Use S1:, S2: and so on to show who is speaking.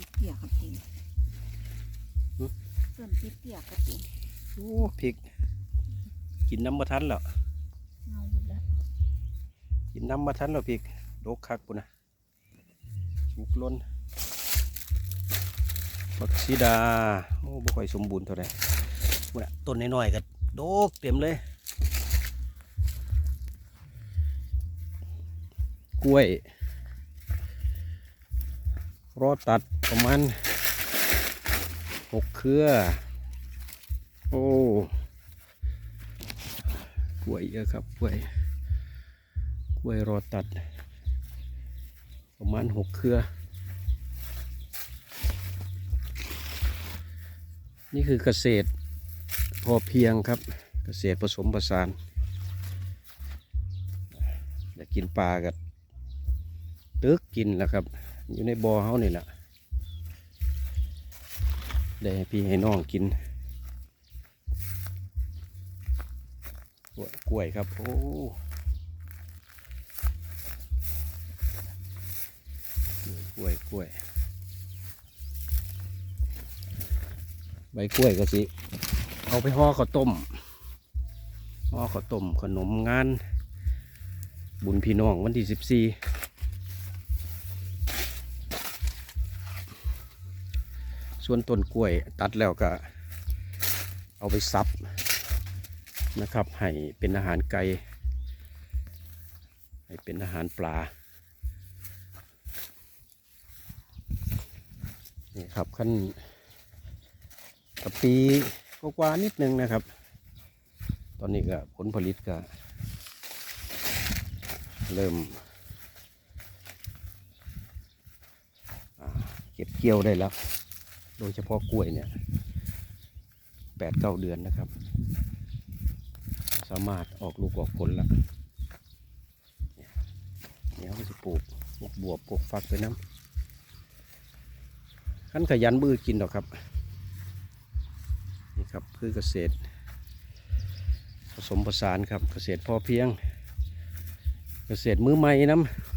S1: พริกเปียกกับจริง
S2: หึ
S1: ส่วนพริกเปียกกับจริง
S2: โอ้พริก กินน้ำมาทันแล้ว
S1: เงาหมดแล้ว
S2: กินน้ำมาทันแล้วพริกโดกคักปุ่นนะสุกล้นบักซีดาโอ้บ่ค่อยสมบูรณ์เท่าไหร่ปุ่นน่ะต้นน้อยๆก็โดกเต็มเลย กล้วย รอตัดประมาณหกเครือ โอ้กล้วยเยอะครับกล้วยกล้วยรอตัด ประมาณหกเครือ นี่คือเกษตรพอเพียงครับ เกษตรผสมผสานอยากกินปลากับตึกกินแล้วครับ อยู่ในบ่อเฮานี่แหละได้ให้พี่ให้น้องกินกล้วยกล้วยครับ โอ้กล้วยกล้วย ใบกล้วยก็สิ เอาไปห่อข้าวต้มห่อข้าวต้มขนมงาน บุญพี่น้องวันที่สิบสี่ ส่วนต้นกล้วยตัดแล้วก็ เอาไปซับนะครับ ให้เป็นอาหารไก่ให้เป็นอาหารปลานี่ครับขั้นกะปีกว่านิดนึงนะครับ ตอนนี้ก็ผลผลิตก็ เริ่มเก็บเกี่ยวได้แล้ว โดยเฉพาะกล้วยเนี่ยแปดเก้าเดือนนะครับ สามารถออกลูกออกผลแล้วเนี่ยเดี๋ยวเราจะปลูกพวกบวบพวกฟักไปน้ำขั้นขยันบือกินหรอกครับ นี่ครับคือเกษตร ผสมผสานครับเกษตรพอเพียง เกษตรมือใหม่น้ำ